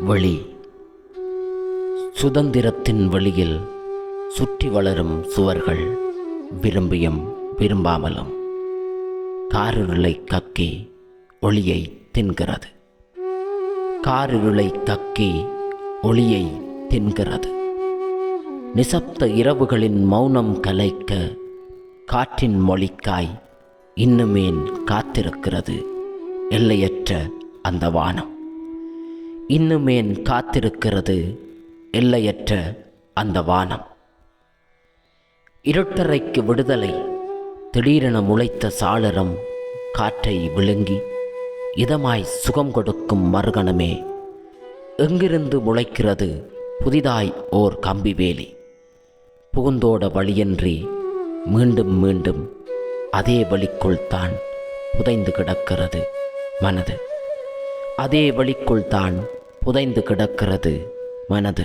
வழி சுதந்திரத்தின் வழியில் சுற்றி வளரும் சுவர்கள் விரும்பியும் விரும்பாமலும் காரிருளை கக்கி ஒளியை தின்கிறது. காரிருளை கக்கி ஒளியை தின்கிறது. நிசப்த இரவுகளின் மௌனம் கலைக்க காற்றின் மொழிக்காய் இன்னுமேன் காத்திருக்கிறது எல்லையற்ற அந்த வானம். இன்னுமேன் காத்திருக்கிறது எல்லையற்ற அந்த வானம். இருட்டறைக்கு விடுதலை திடீரென முளைத்த சாளரம் காற்றை விழுங்கி இதமாய் சுகம் கொடுக்கும் மறுகணமே. எங்கிருந்து முளைக்கிறது புதிதாய் ஓர் கம்பி வேலி புகுந்தோட வழியின்றி மீண்டும் மீண்டும் அதே வழிக்குள் தான் புதைந்து கிடக்கிறது மனது. அதே வழிக்குள் தான் புதைந்து கிடக்கிறது. மனது